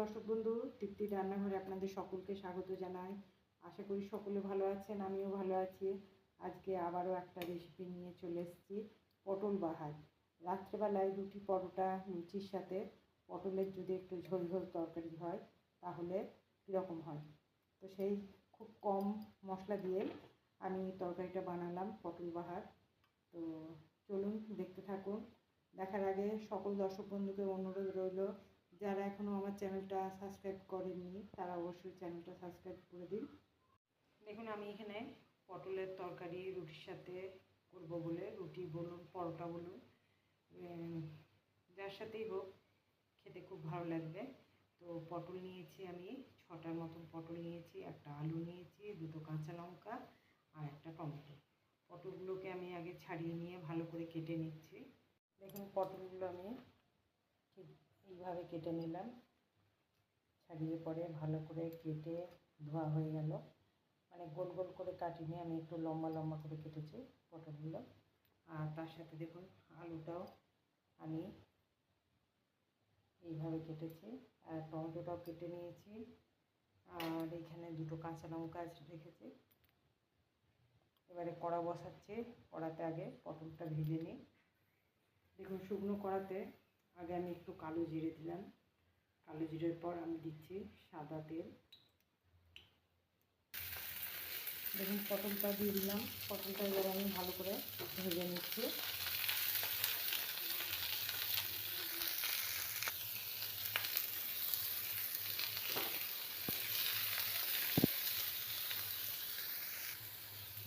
দর্শক বন্ধু, তৃপ্তি রান্নাঘরে আপনাদের সকলকে স্বাগত জানাই। আশা করি সকলে ভালো আছেন, আমিও ভালো আছি। আজকে আবারও একটা রেসিপি নিয়ে চলে এসেছি, পটল বাহার। রাত্রেবেলায় রুটি পরোটা, লুচির সাথে পটলের যদি একটু ঝোল ঝোল তরকারি হয়, তাহলে কীরকম হয়? তো সেই খুব কম মশলা দিয়ে আমি তরকারিটা বানালাম, পটল বাহার। তো চলুন, দেখতে থাকুন। দেখার আগে সকল দর্শক বন্ধুকে অনুরোধ রইল যারা এখনও আমার চ্যানেলটা সাবস্ক্রাইব করেননি তারা অবশ্যই চ্যানেলটা সাবস্ক্রাইব করে দিন। দেখুন, আমি এখানে পটলের তরকারি, রুটির সাথে করব বলে, রুটি বলুন, পরোটা বলুন যার সাথেই হোক, খেতে খুব ভালো লাগবে। তো পটল নিয়েছি আমি, ছটার মতন পটল নিয়েছি, একটা আলু নিয়েছি, দুটো কাঁচা লঙ্কা আর একটা টমেটো। পটলগুলোকে আমি আগে ছাড়িয়ে নিয়ে ভালো করে কেটে নিচ্ছি। দেখুন, পটলগুলো আমি ঠিক এইভাবে কেটে নিলাম? ছাড়িয়ে পরে ভালো করে কেটে ধোয়া হয়ে গেল। মানে গোল গোল করে কাটিনি, আমি একটু লম্বা লম্বা করে কেটেছি পটলগুলো। আর তার সাথে দেখুন আলুটাও আমি এইভাবে কেটেছি। আর টমেটোটাও কেটে নিয়েছি। আর এখানে দুটো কাঁচা লঙ্কা রেখেছি। এবারে কড়া বসাচ্ছি। কড়াতে আগে পটলটা ভেজে নিই। দেখুন শুকনো কড়াতে আগে আমি একটু কালো জিরে দিলাম। কালো জিরের পর আমি দিচ্ছি সাদা তেল। দেখুন, পটলটা দিয়ে দিলাম। পটলটা এবার আমি ভালো করে ভেজে নিচ্ছি।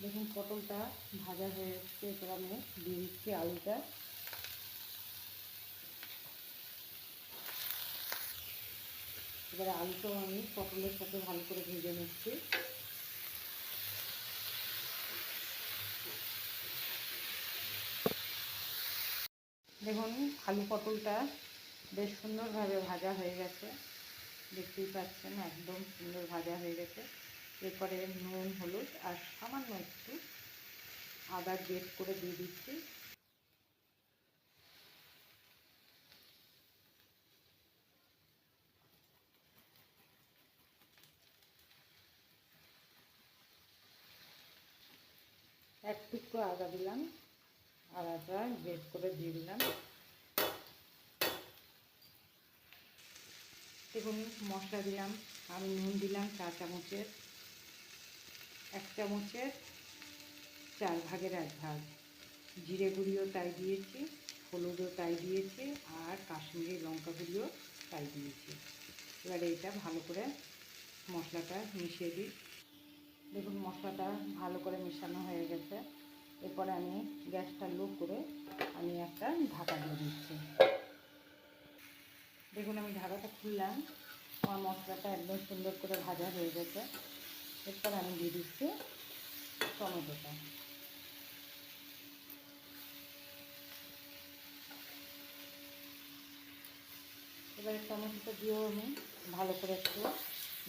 দেখুন, পটলটা ভাজা হয়ে এসছে। এবার আমি দিয়ে দিচ্ছি আলুটা। এবারে আলুটাও আমি পটলের সাথে ভালো করে ভেজে নিচ্ছি। দেখুন, আলু পটলটা বেশ সুন্দরভাবে ভাজা হয়ে গেছে। দেখতেই পাচ্ছেন, একদম সুন্দর ভাজা হয়ে গেছে। এরপরে নুন, হলুদ আর সামান্য একটু আদা গ্রেট করে দিয়ে দিচ্ছি। এক টুকরো আদা দিলাম। আদাটা গ্রেট করে দিয়ে দিলাম। দেখুন মশলা দিলাম। আমি নুন দিলাম চা চামচের। এক চামচের চার ভাগের এক ভাগ। জিরে গুঁড়িও তাই দিয়েছি, হলুদও তাই দিয়েছি, আর কাশ্মীরি লঙ্কা গুঁড়িও তাই দিয়েছি। এবারে এটা ভালো করে মশলাটা মিশিয়ে দিই। দেখুন, মশলাটা ভালো করে মেশানো হয়ে গেছে। এরপরে আমি গ্যাসটা লো করে আমি একটা ঢাকা দিয়ে দিচ্ছি। দেখুন, আমি ঢাকাটা খুললাম। আমার মশলাটা একদম সুন্দর করে ভাজা হয়ে গেছে। এরপর আমি দিয়ে দিচ্ছি টমেটোটা। এবারে টমেটোটা দিয়েও আমি ভালো করে একটু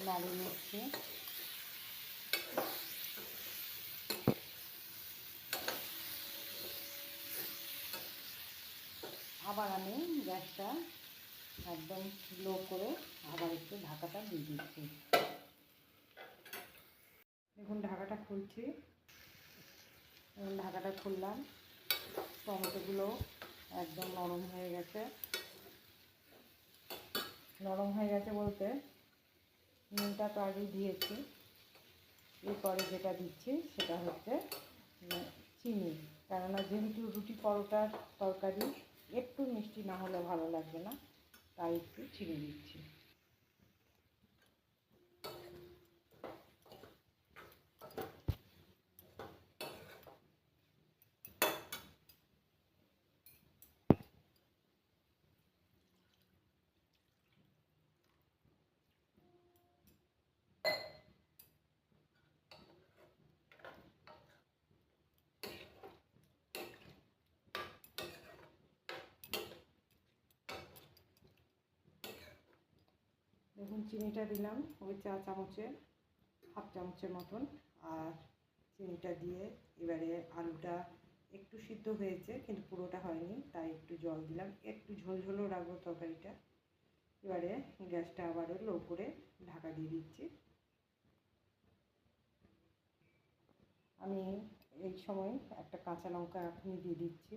নাড়িয়ে নিচ্ছি আবার আমি গ্যাসটা একদম লো করে আবার একটু ঢাকাটা দিয়ে দিচ্ছি। দেখুন, ঢাকাটা খুলছি। ঢাকাটা খুললাম। টমেটোগুলো একদম নরম হয়ে গেছে। নরম হয়ে গেছে বলতে নুনটা তো আগেই দিয়েছি। এরপরে যেটা দিচ্ছি সেটা হচ্ছে চিনি। কেননা যেহেতু রুটি পরোটার তরকারি একটু মিষ্টি না হলে ভালো লাগবে না তাই একটু চিনি দিচ্ছি। দেখুন, চিনিটা দিলাম, ওই চা চামচের, হাফ চামচের মতন। আর চিনিটা দিয়ে এবারে আলুটা একটু সিদ্ধ হয়েছে, কিন্তু পুরোটা হয়নি, তাই একটু জল দিলাম। একটু ঝোলঝোলও রাখব তরকারিটা। এবারে গ্যাসটা আবারও লো করে ঢাকা দিয়ে দিচ্ছি। আমি এই সময় একটা কাঁচা লঙ্কা এখনই দিয়ে দিচ্ছি।